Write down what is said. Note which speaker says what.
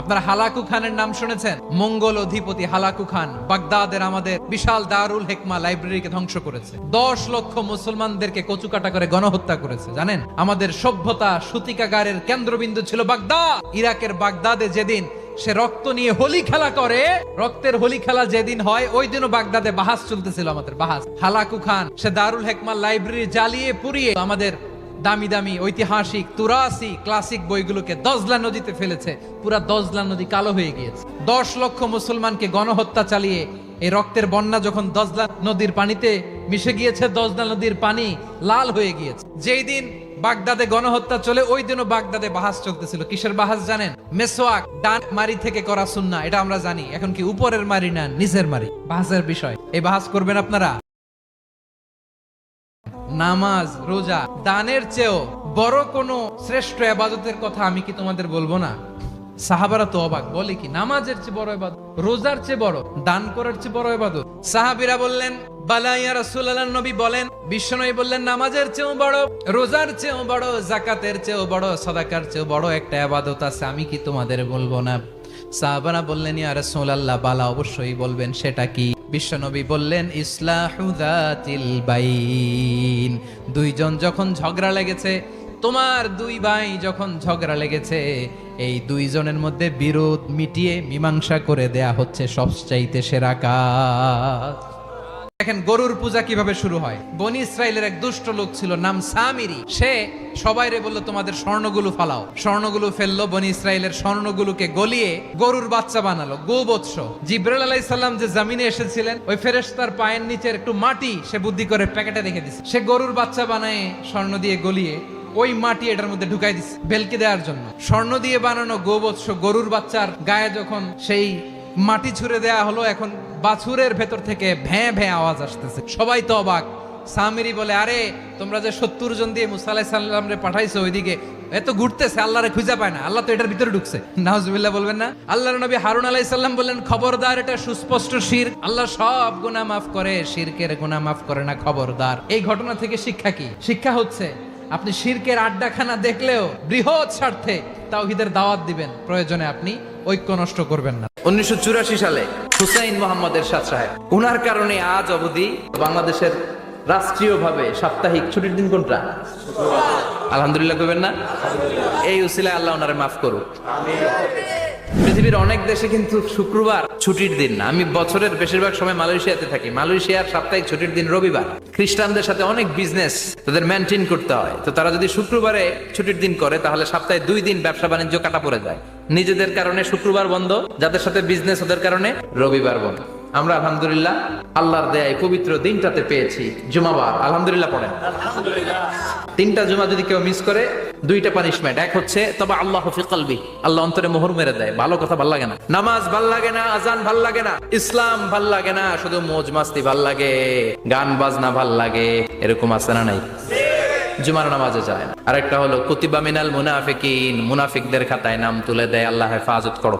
Speaker 1: আপনারা হালাকু খানের নাম শুনেছেন? মঙ্গল অধিপতি হালাকু খান বাগদাদের আমাদের বিশাল দারুল হেকমা লাইব্রেরিকে ধ্বংস করেছে। দশ লক্ষ মুসলমানদেরকে কচুকাটা করে গণহত্যা করেছে, জানেন? আমাদের সভ্যতা সূতিকাগারের কেন্দ্রবিন্দু ছিল বাগদাদ। ইরাকের বাগদাদে যেদিন সে রক্ত নিয়ে হোলি খেলা করে, রক্তের হোলি খেলা যেদিন হয়, ওই দিনও বাগদাদে বাহাস চলতেছিল আমাদের, বাহাস। হালাকু খান সে দারুল হেকমা লাইব্রেরি জ্বালিয়ে পুড়িয়ে আমাদের দামি দামি ঐতিহাসিক তুরাসি ক্লাসিক বইগুলোকে দজলা নদীতে ফেলেছে। পুরা দজলা নদী কালো হয়ে গিয়েছে। দশ লক্ষ মুসলমানকে গণহত্যা চালিয়ে এই রক্তের বন্যা যখন দজলা নদীর পানিতে মিশে গিয়েছে, দজলা নদীর পানি লাল হয়ে গিয়েছে। যেই দিন বাগদাদে গণহত্যা চলে, ওই দিনও বাগদাদে বাহাস চলতেছিল। কিসের বাহাস জানেন? মেসোয়াক, ডান মারি থেকে করা সুন্না এটা আমরা জানি। এখন কি উপরের মারি না নিচের মারি? বাহাসের বিষয়। এই বাহাস করবেন আপনারা? নামাজ, রোজা, দানের চেয়েও বড় কোনো শ্রেষ্ঠ আবাদতের কথা আমি কি তোমাদের বলব না? সাহাবারা তো অবাক, বলে কি, নামাজের চেয়ে বড় ইবাদত রোজার চেয়ে বড়, দান করার চেয়ে বড় ইবাদত সাহাবীরা বললেন বালাইয়া নবী বলেন বললেন, নামাজের চেয়েও বড়, রোজার চেয়েও বড় জাকাতের চেয়েও বড়, সদাকার চেয়েও বড় একটা ইবাদত আছে, আমি কি তোমাদের বলব না? সাহাবারা বললেন, ইয়া রাসূলুল্লাহ, বালা অবশ্যই বলবেন, সেটা কি? বিশ্বনবী বললেন, ইসলাহু যাতিল বাইন। দুইজন যখন ঝগড়া লেগেছে, তোমার দুই ভাই যখন ঝগড়া লেগেছে, এই দুইজনের মধ্যে বিরোধ মিটিয়ে মীমাংসা করে দেয়া হচ্ছে সবচাইতে সেরা কাজ। দেখেন গরুর পূজা কীভাবে শুরু হয়? বনি ইসরায়েলের এক দুষ্ট লোক ছিল, নাম সামিরি। সে সবাই রে বলল, তোমাদের স্বর্ণগুলো ফালাও। স্বর্ণগুলো ফেলল, বনি ইসরায়েলের স্বর্ণগুলোকে গলিয়ে গরুর বাচ্চা বানালো, গোবৎস। জিব্রাইল আলাইহিস সালাম যে জামিনে এসেছিলেন, ওই ফেরেশতার পায়ের নিচের একটু মাটি সে বুদ্ধি করে প্যাকেটে রেখে দিছে। সে গরুর বাচ্চা বানায় স্বর্ণ দিয়ে গলিয়ে ওই মাটি এটার মধ্যে ঢুকাই দিছে, বেলকে দেওয়ার জন্য। স্বর্ণ দিয়ে বানানো গোবৎস গরুর বাচ্চার গায়ে যখন সেই মাটি ছুঁড়ে দেয়া হলো, এখন বাছুরের ভেতর থেকে ভ্যাঁ ভ্যাঁ আওয়াজ আসতেছে। সবাই তো অবাক। সামিরি বলে, আরে, তোমরা যে সত্তর জন দিয়ে মুসা আলাইহিস সালাম রে পাঠাইছো ওইদিকে এত ঘুরতেছে, আল্লাহরে খুঁজে পায় না। আল্লাহ তো এটার ভিতরে ঢুকছে। নাউজুবিল্লাহ বলবেন না। আল্লাহর নবী হারুন আলাইহিস সালাম বললেন, খবরদার, এটা সুস্পষ্ট শির। আল্লাহ সব গুনাহ মাফ করে, শিরকের গুনাহ মাফ করে না, খবরদার। এই ঘটনা থেকে শিক্ষা কি? শিক্ষা হচ্ছে, আপনি শিরকের আড্ডাখানা দেখলেও বৃহৎ স্বার্থে তাওহীদের দাওয়াত দিবেন। প্রয়োজনে আপনি ঐক্য নষ্ট করবেন না। উনিশশো সালে হুসাইন মোহাম্মদ এরশাদ সাহেব। উনার কারণে আজ অবধি বাংলাদেশের রাষ্ট্রীয়ভাবে সাপ্তাহিক ছুটির দিন কোনটা? আলহামদুলিল্লাহ করবেন না? এই উসিলায় আল্লাহ ওনারে মাফ করুক। পৃথিবীর অনেক দেশে কিন্তু শুক্রবার ছুটির দিন না। আমি বছরের বেশিরভাগ সময় মালয়েশিয়াতে থাকি। মালয়েশিয়ার সাপ্তাহিক ছুটির দিন রবিবার। খ্রিস্টানদের সাথে অনেক বিজনেস তাদের মেনটেন করতে হয়। তো তারা যদি শুক্রবারে ছুটির দিন করে, তাহলে সপ্তাহে দুই দিন ব্যবসা বাণিজ্য কাটা পড়ে যায়। নিজেদের কারণে শুক্রবার বন্ধ, যাদের সাথে বিজনেস ওদের কারণে রবিবার বন্ধ। আমরা আলহামদুলিল্লাহ আল্লাহর দেয় পবিত্র দিনটাতে পেয়েছি, জুমাবার। আলহামদুলিল্লাহ পড়েন। তিনটা জুমা যদি কেউ মিস করে, দুইটা পানিশমেন্ট এক হচ্ছে, তবে আল্লাহ ফিকলবি আল্লাহ অন্তরে মোহর মেরে দেয়। ভালো কথা, ভালো লাগে না। নামাজ ভালো লাগে না, আজান ভালো লাগে না, ইসলাম ভালো লাগে না, শুধু মোজ মাস্তি ভালো লাগে গান বাজনা ভালো লাগে, এরকম আছে না নাই? জুমার নামাজে যায় আরেকটা হলো, কুতিবা মিনাল মুনাফিকিন, মুনাফিকদের খাতায় নাম তুলে দেয়, আল্লাহ হেফাজত করো।